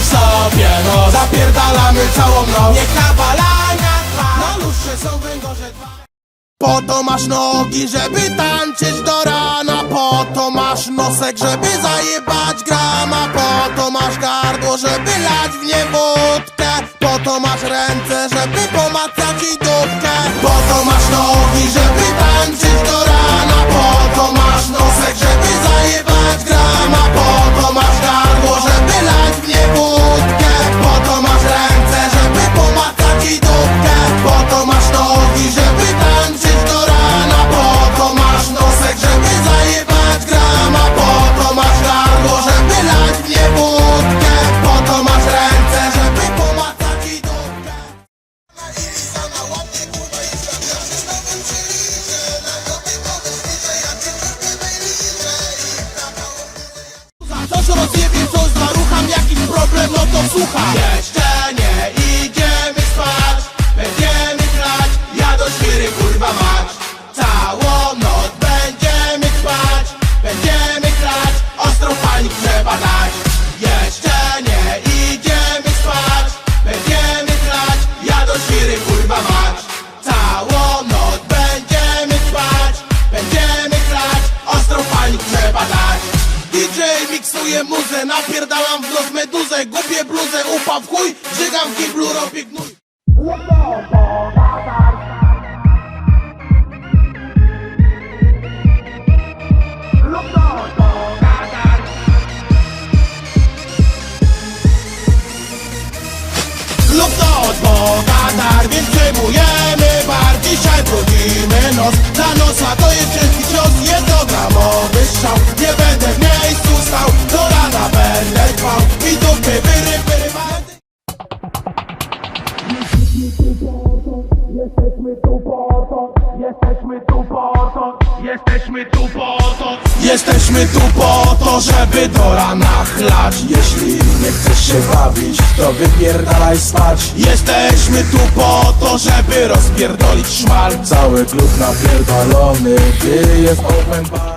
topie, no Zapierdalamy całą noc Niech nawalania trwa. Na lustrze są węgorze dwa. Po to masz nogi, żeby tańczyć do rana. Po to masz nosek, żeby zajebać grama Po to masz gardło, żeby lać w nie wódkę Po to masz ręce, żeby pomacać i dupkę. Po to solo tiene miksuje muzę, napierdalam w nos meduzę Gubię bluzę, upał w chuj, żygam w kiblu, robię gnój lub to od Boga dar Więc przyjmujemy bar, dzisiaj brudzimy nos. Dla nosa to jest Jesteśmy tu po to, jesteśmy tu po to, jesteśmy tu po to Jesteśmy tu po to, żeby do rana chlać. Jeśli nie chcesz się bawić, to wypierdalaj spać. Jesteśmy tu po to, żeby rozpierdolić szmal. Cały klub napierdolony, gdy jest open bar